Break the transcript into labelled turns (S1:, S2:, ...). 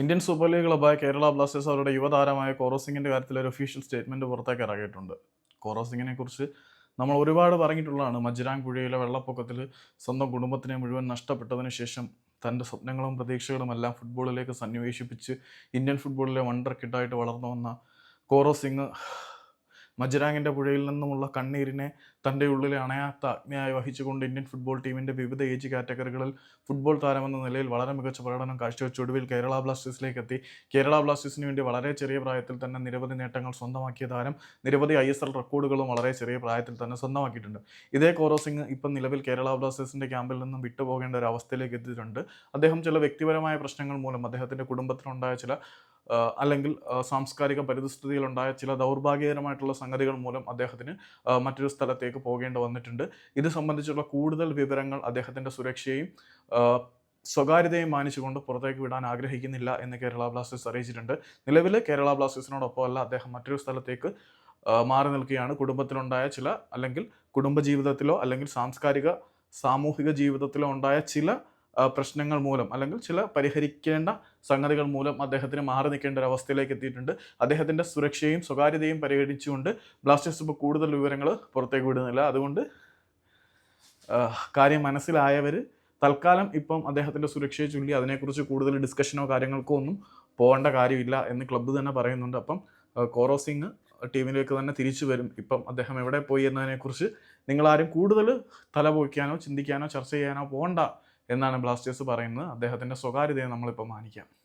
S1: Indian super league ക്ലബായ Kerala Blasters അവരുടെ യുവതാരമായ കോറോസിംഗിന്റെ കാര്യത്തിൽ ഒരു ഒഫീഷ്യൽ സ്റ്റേറ്റ്മെന്റ് പുറത്തേക്ക് ഇറങ്ങിയിട്ടുണ്ട്. കോറോസിംഗിനെ കുറിച്ച് നമ്മൾ ഒരുപാട് പറഞ്ഞിട്ടുള്ളതാണ്. മജ്രാങ് പുഴയിലെ വെള്ളപ്പൊക്കത്തിൽ സ്വന്തം കുടുംബത്തിനെ മുഴുവൻ നഷ്ടപ്പെട്ടതിന് ശേഷം തന്റെ സ്വപ്നങ്ങളും പ്രതീക്ഷകളും എല്ലാം ഫുട്ബോളിലേക്ക് സന്നിവേശിപ്പിച്ച് ഇന്ത്യൻ ഫുട്ബോളിലെ വണ്ടർ കിഡായിട്ട് വളർന്നു വന്ന കോറോ സിംഗ് മജ്രാങ്ങിന്റെ പുഴയിൽ നിന്നുമുള്ള കണ്ണീരിനെ തന്റെ ഉള്ളിലെ അണയാത്ത അഗ്നിയായി വഹിച്ചുകൊണ്ട് ഇന്ത്യൻ ഫുട്ബോൾ ടീമിന്റെ വിവിധ ഏജ് കാറ്റഗറികളിൽ ഫുട്ബോൾ താരമെന്ന നിലയിൽ വളരെ മികച്ച പ്രകടനം കാഴ്ചവെച്ച് ഒടുവിൽ കേരള ബ്ലാസ്റ്റേഴ്സിലേക്ക് എത്തി കേരള ബ്ലാസ്റ്റേഴ്സിന് വേണ്ടി വളരെ ചെറിയ പ്രായത്തിൽ തന്നെ നിരവധി നേട്ടങ്ങൾ സ്വന്തമാക്കിയ താരം നിരവധി ഐ എസ് എൽ റെക്കോർഡുകളും വളരെ ചെറിയ പ്രായത്തിൽ തന്നെ സ്വന്തമാക്കിയിട്ടുണ്ട്. ഇതേ കോറോ സിംഗ് ഇപ്പം നിലവിൽ കേരള ബ്ലാസ്റ്റേഴ്സിന്റെ ക്യാമ്പിൽ നിന്നും വിട്ടുപോകേണ്ട ഒരു അവസ്ഥയിലേക്ക് എത്തിയിട്ടുണ്ട്. അദ്ദേഹം ചില വ്യക്തിപരമായ പ്രശ്നങ്ങൾ മൂലം അദ്ദേഹത്തിന്റെ കുടുംബത്തിനുണ്ടായ ചില അല്ലെങ്കിൽ സാംസ്കാരിക പരിതസ്ഥിതിയിലുണ്ടായ ചില ദൗർഭാഗ്യകരമായിട്ടുള്ള സംഗതികൾ മൂലം അദ്ദേഹത്തിന് മറ്റൊരു സ്ഥലത്തേക്ക് പോകേണ്ടി വന്നിട്ടുണ്ട്. ഇത് സംബന്ധിച്ചുള്ള കൂടുതൽ വിവരങ്ങൾ അദ്ദേഹത്തിന്റെ സുരക്ഷയെയും സ്വകാര്യതയും മാനിച്ചുകൊണ്ട് പുറത്തേക്ക് വിടാൻ ആഗ്രഹിക്കുന്നില്ല എന്ന് കേരള ബ്ലാസ്റ്റേഴ്സ് അറിയിച്ചിട്ടുണ്ട്. നിലവിൽ കേരള ബ്ലാസ്റ്റേഴ്സിനോടൊപ്പമല്ല അദ്ദേഹം മറ്റൊരു സ്ഥലത്തേക്ക് മാറി നിൽക്കുകയാണ്. കുടുംബത്തിലുണ്ടായ ചില അല്ലെങ്കിൽ കുടുംബജീവിതത്തിലോ അല്ലെങ്കിൽ സാംസ്കാരിക സാമൂഹിക ജീവിതത്തിലോ ഉണ്ടായ ചില പ്രശ്നങ്ങൾ മൂലം അല്ലെങ്കിൽ ചില പരിഹരിക്കേണ്ട സംഗതികൾ മൂലം അദ്ദേഹത്തിന് മാറി നിൽക്കേണ്ട ഒരു അവസ്ഥയിലേക്ക് എത്തിയിട്ടുണ്ട്. അദ്ദേഹത്തിന്റെ സുരക്ഷയും സ്വകാര്യതയും പരിഗണിച്ചുകൊണ്ട് ബ്ലാസ്റ്റേഴ്സ് ഇപ്പോൾ കൂടുതൽ വിവരങ്ങൾ പുറത്തേക്ക് വിടുന്നില്ല. അതുകൊണ്ട് കാര്യം മനസ്സിലായവർ തൽക്കാലം ഇപ്പം അദ്ദേഹത്തിന്റെ സുരക്ഷയെ ചൊല്ലി അതിനെക്കുറിച്ച് കൂടുതൽ ഡിസ്കഷനോ കാര്യങ്ങൾക്കോ ഒന്നും പോകേണ്ട കാര്യമില്ല എന്ന് ക്ലബ്ബ് തന്നെ പറയുന്നുണ്ട്. അപ്പം കോറോ സിംഗ് ടീമിലേക്ക് തന്നെ തിരിച്ചു വരും. ഇപ്പം അദ്ദേഹം എവിടെ പോയി എന്നതിനെക്കുറിച്ച് നിങ്ങളാരും കൂടുതൽ തലപോയ്ക്കാനോ ചിന്തിക്കാനോ ചർച്ച ചെയ്യാനോ പോകണ്ട എന്നാണ് ബ്ലാസ്റ്റേഴ്സ് പറയുന്നത്. അദ്ദേഹത്തിന്റെ സ്വകാര്യതയെ നമ്മളിപ്പോൾ മാനിക്കാം.